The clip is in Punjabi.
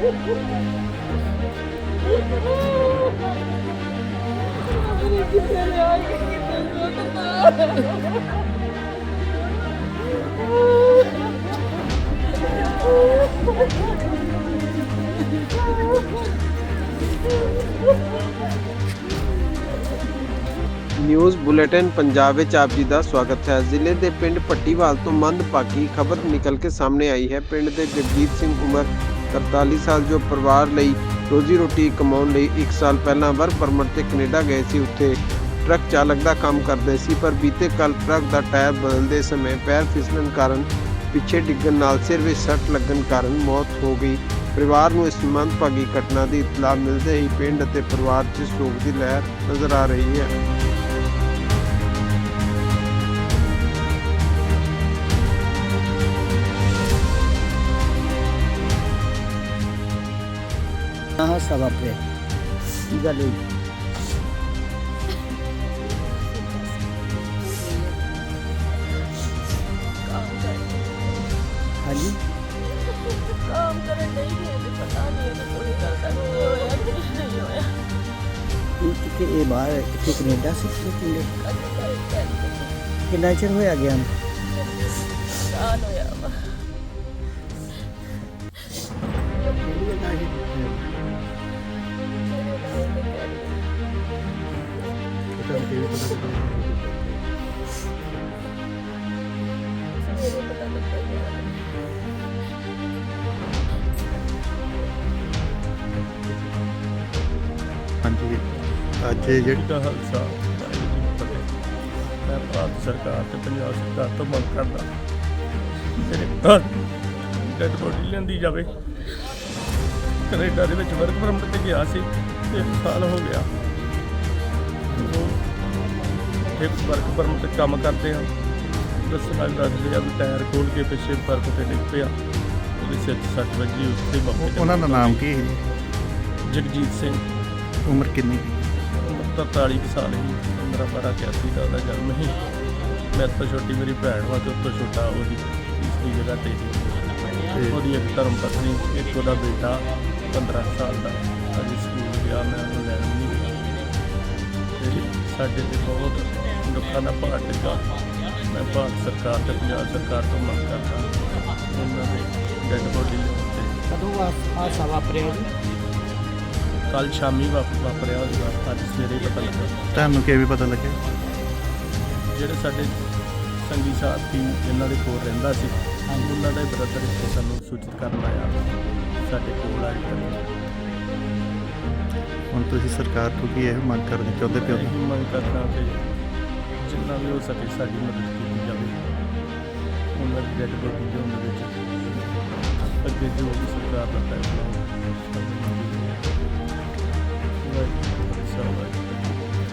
ਨਿਊਜ਼ ਬੁਲੇਟਿਨ ਪੰਜਾਬ ਵਿੱਚ ਆਪ ਜੀ ਦਾ ਸਵਾਗਤ ਹੈ ਜ਼ਿਲ੍ਹੇ ਦੇ ਪਿੰਡ ਪੱਟੀਵਾਲ ਤੋਂ ਮੰਦਭਾਗੀ ਖਬਰ ਨਿਕਲ ਕੇ ਸਾਹਮਣੇ ਆਈ ਹੈ ਪਿੰਡ ਦੇ ਜਗਜੀਤ ਸਿੰਘ ਉਮਰ 43 ਸਾਲ ਜੋ ਪਰਿਵਾਰ ਲਈ ਰੋਜ਼ੀ ਰੋਟੀ ਕਮਾਉਣ ਲਈ 1 ਸਾਲ ਪਹਿਲਾਂ ਵਰਕ ਪਰਮਿਟ ਤੇ ਕੈਨੇਡਾ ਗਏ ਸੀ, ਉੱਥੇ ਟਰੱਕ ਚਾਲਕ ਦਾ ਕੰਮ ਕਰਦੇ ਸੀ, ਪਰ ਬੀਤੇ ਕੱਲ ਟਰੱਕ ਦਾ ਟਾਇਰ ਬਦਲਦੇ ਸਮੇਂ ਪੈਰ ਫਿਸਲਣ ਕਾਰਨ ਪਿੱਛੇ ਡਿੱਗਣ ਨਾਲ ਸਿਰ ਵਿੱਚ ਸੱਟ ਲੱਗਣ ਕਾਰਨ ਮੌਤ ਹੋ ਗਈ। ਪਰਿਵਾਰ ਨੂੰ ਇਸ ਮੰਦਭਾਗੀ ਘਟਨਾ ਦੀ ਇਤਲਾਹ ਮਿਲਦੇ ਹੀ ਪਿੰਡ ਅਤੇ ਪਰਿਵਾਰ 'ਚ ਸੋਗ ਦੀ ਲਹਿਰ ਨਜ਼ਰ ਆ ਰਹੀ ਹੈ। ਨਾ ਹਾਸਾ ਵਾਪਰਿਆ ਕੀ ਗੱਲ ਹੋਈ ਹਾਂਜੀ ਕੰਮ ਕਰਨ ਨਹੀਂ ਗਏ ਪਤਾ ਨਹੀਂ ਇਹਨੂੰ ਕੋਈ ਗੱਲ ਦਾ ਕੀ ਹੋਇਆ ਕਿ ਨਹੀਂ ਹੋਇਆ ਇਹ ਕਿੱਥੇ ਇਹ ਬਾਹਰ ਕਿੱਥੇ ਕੈਨੇਡਾ ਸੀ ਕਿੱਥੇ ਪਿੰਡੇ ਕਦੇ ਕਦੇ ਕਹਿੰਦੇ ਕਿੰਨਾ ਚਿਰ ਹੋਇਆ ਗਿਆ ਨੂੰ? ਸਵੇਰੇ ਪਤਾ ਲੱਗਾ ਗਿਆ ਹਾਂਜੀ। ਅੱਜ ਜਿਹੜੀ ਦਾ ਹਾਲਸਾ ਵਾਹਿਗੁਰੂ ਜੀ ਕੀ ਫਤਿਹ ਮੈਂ ਭਾਰਤ ਸਰਕਾਰ ਤੇ ਪੰਜਾਬ ਸਰਕਾਰ ਤੋਂ ਮੰਗ ਕਰਦਾ ਮੇਰੇ ਘਰ ਡੈਡ ਬੋਡੀ ਲੈਂਦੀ ਜਾਵੇ। ਕੈਨੇਡਾ ਦੇ ਵਿੱਚ ਵਰਕ ਪਰਮਿਟ ਤੇ ਗਿਆ ਸੀ, ਤੇ ਸਾਲ ਹੋ ਗਿਆ। ਉਹ ਇੱਕ ਵਰਕ ਪਰਮਿਟ ਤੇ ਕੰਮ ਕਰਦੇ ਆ। ਦੱਸਣਾ ਦੱਸਦੇ ਆ ਵੀ ਟਾਇਰ ਖੋਲ ਕੇ ਪਿੱਛੇ ਬਰਫ ਤੇ ਡਿੱਗ ਪਿਆ ਉਹਦੇ ਸਿਰ 'ਚ ਸੱਟ ਵੱਜੀ ਉੱਥੇ ਮੌਕੇ ਤੇ ਉਹਨਾਂ ਦਾ ਨਾਮ ਕੀ ਹੈ ਜਗਜੀਤ ਸਿੰਘ। ਉਮਰ ਕਿੰਨੀ ਉਮਰ ਤਾਂ 43 ਕੁ ਸਾਲ ਹੀ 15 12 81 ਦਾ ਉਹਦਾ ਜਨਮ ਸੀ ਮੇਰੇ ਤੋਂ ਛੋਟੀ ਮੇਰੀ ਭੈਣ ਵਾ ਤੇ ਉਸ ਤੋਂ ਛੋਟਾ ਉਹਦੀ ਤੀਸਰੀ ਜਗ੍ਹਾ ਤੇ ਸੀ। ਉਹਦੀ ਇੱਕ ਧਰਮ ਪਤਨੀ ਇੱਕ ਉਹਦਾ ਬੇਟਾ 15 ਸਾਲ ਦਾ। ਅਜੇ ਸਕੂਲ ਗਿਆ ਮੈਂ ਉਹਨੂੰ ਲੈਣ ਨਹੀਂ ਗਿਆ। ਤੇ ਸਾਡੇ ਤੇ ਬਹੁਤ ਦਾ ਭਾਰ ਡਿੱਗਾ ਮੈਂ ਭਾਰਤ ਸਰਕਾਰ ਤੇ ਪੰਜਾਬ ਸਰਕਾਰ ਤੋਂ ਮੰਗ ਕਰਦਾ ਉਹਨਾਂ ਦੇ ਡੈਡ ਬੋਡੀ ਕਦੋਂ ਹਾਸਾ ਵਾਪਰਿਆ ਜੀ? ਕੱਲ ਸ਼ਾਮੀ ਵਾਪ- ਵਾਪਰਿਆ ਹੋਵੇਗਾ ਅੱਜ ਸਵੇਰੇ ਹੀ ਪਤਾ ਲੱਗਾ ਤੁਹਾਨੂੰ ਕਿਵੇਂ ਪਤਾ ਲੱਗਿਆ? ਜਿਹੜੇ ਸਾਡੇ ਸੰਗੀ ਸਾਥੀ ਜਿਨ੍ਹਾਂ ਦੇ ਕੋਲ ਰਹਿੰਦਾ ਸੀ ਉਹਨਾਂ ਦਾ ਬ੍ਰਦਰ ਇੱਥੇ ਸਾਨੂੰ ਸੂਚਿਤ ਕਰਨ ਆਇਆ ਸਾਡੇ ਕੋਲ ਆਇਆ ਹੁਣ ਤੁਸੀਂ ਸਰਕਾਰ ਤੋਂ ਕੀ ਇਹ ਮੰਗ ਕਰਨੀ ਚਾਹੁੰਦੇ ਪਿਓ ਇਹੀ ਮੰਗ ਕਰਦਾ ਕਿ ਜਿੰਨਾ ਵੀ ਹੋ ਸਕੇ ਸਾਡੀ ਮਦਦ ਕੀਤੀ ਜਾਵੇ। ਉਹਨਾਂ ਦੀ ਡੈਡ ਬੋਡੀ ਦੇ ਵਿੱਚ ਅੱਗੇ ਜੋ ਵੀ ਸਰਕਾਰ ਦਾ ਫੈਸਲਾ ਹੋਵੇ